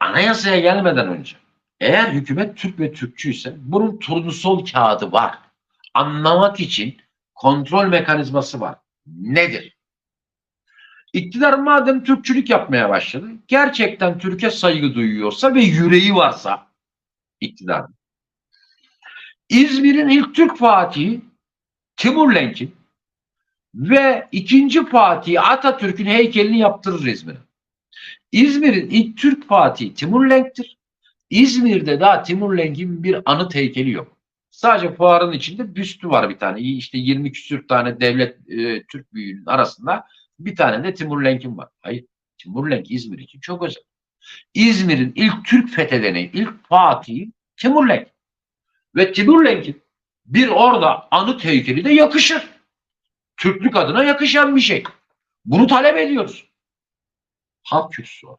anayasaya gelmeden önce eğer hükümet Türk ve Türkçü ise bunun turnusol kağıdı var. Anlamak için kontrol mekanizması var. Nedir? İktidar madem Türkçülük yapmaya başladı, gerçekten Türkiye saygı duyuyorsa ve yüreği varsa iktidar. İzmir'in ilk Türk Fatihi Timur Lenk'in ve ikinci Fatih Atatürk'ün heykelini yaptırır İzmir'e. İzmir'in ilk Türk Fatihi Timur Lenk'tir. İzmir'de daha Timur Lenk'in bir anıt heykeli yok. Sadece fuarın içinde büstü var bir tane. İşte 20 küsür tane devlet e, Türk büyüğünün arasında bir tane de Timur Lenk'in var. Hayır. Timur Lenk İzmir için çok özel. İzmir'in ilk Türk fethedeni, ilk Fatih'i Timur Lenk. Ve Timur Lenk'in bir orada anıt heykeli de yakışır. Türklük adına yakışan bir şey. Bunu talep ediyoruz. Halk kürsüsü o.